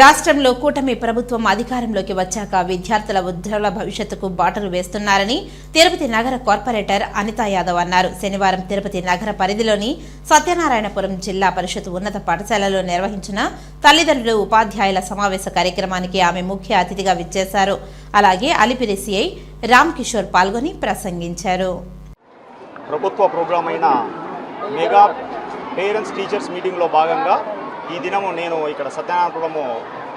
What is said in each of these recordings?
రాష్ట్రంలో కూటమి ప్రభుత్వం అధికారంలోకి వచ్చాక విద్యార్థుల ఉజ్వల భవిష్యత్తుకు బాటలు వేస్తున్నారని తిరుపతి నగర కార్పొరేటర్ అనితా యాదవ్ అన్నారు. శనివారం తిరుపతి నగర పరిధిలోని సత్యనారాయణపురం జిల్లా పరిషత్ ఉన్నత పాఠశాలలో నిర్వహించిన తల్లిదండ్రులు ఉపాధ్యాయుల సమావేశ కార్యక్రమానికి ఆమె ముఖ్య అతిథిగా విచ్చేశారు. అలాగే అలిపిరి సిఐ రామ్ కిషోర్ పాల్గొని ప్రసంగించారు. ప్రభుత్వ ప్రోగ్రాం అయిన మెగా పేరెంట్స్ టీచర్స్ మీటింగ్లో భాగంగా ఈ దినము నేను ఇక్కడ సత్యనారాయణపురము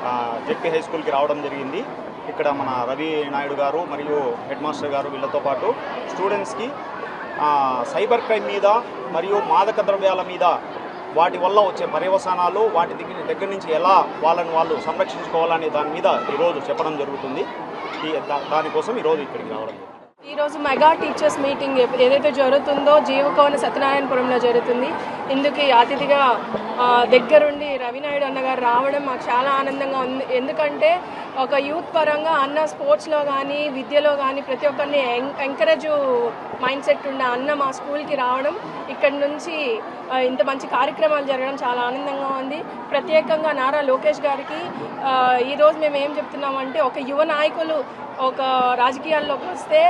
ఆ, జెడ్పీ హై స్కూల్కి రావడం జరిగింది. ఇక్కడ మన రవి నాయుడు గారు మరియు హెడ్ మాస్టర్ గారు వీళ్ళతో పాటు స్టూడెంట్స్కి సైబర్ క్రైమ్ మీద మరియు మాదక ద్రవ్యాల మీద వాటి వల్ల వచ్చే పర్యవసానాలు వాటి దగ్గర దగ్గర నుంచి ఎలా వాళ్ళని వాళ్ళు సంరక్షించుకోవాలనే దాని మీద ఈరోజు చెప్పడం జరుగుతుంది. ఈ దానికోసం ఈరోజు ఇక్కడికి రావడం ఈరోజు మెగా టీచర్స్ మీటింగ్ ఏదైతే జరుగుతుందో జీవకోన సత్యనారాయణపురంలో జరుగుతుంది. ఇందుకు అతిథిగా దగ్గరుండి రవినాయుడు అన్న గారు రావడం మాకు చాలా ఆనందంగా ఉంది. ఎందుకంటే ఒక యూత్ పరంగా అన్న స్పోర్ట్స్లో కానీ విద్యలో కానీ ప్రతి ఒక్కరిని ఎంకరేజ్ మైండ్ సెట్ ఉన్న అన్న మా స్కూల్కి రావడం ఇక్కడ నుంచి ఇంత మంచి కార్యక్రమాలు జరగడం చాలా ఆనందంగా ఉంది. ప్రత్యేకంగా నారా లోకేష్ గారికి ఈరోజు మేము ఏం చెప్తున్నామంటే ఒక యువ నాయకులు ఒక రాజకీయాల్లోకి వస్తే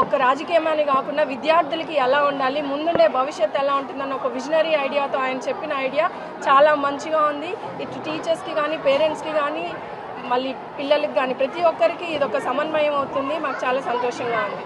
ఒక రాజకీయమని కాకుండా విద్యార్థులకి ఎలా ఉండాలి ముందుండే భవిష్యత్తు ఎలా ఉంటుందన్న ఒక విజనరీ ఐడియాతో ఆయన చెప్పిన ఐడియా చాలా మంచిగా ఉంది. ఇటు టీచర్స్కి కానీ పేరెంట్స్కి కానీ మళ్ళీ పిల్లలకి కానీ ప్రతి ఒక్కరికి ఇది ఒక సమన్వయం అవుతుంది. మాకు చాలా సంతోషంగా ఉంది.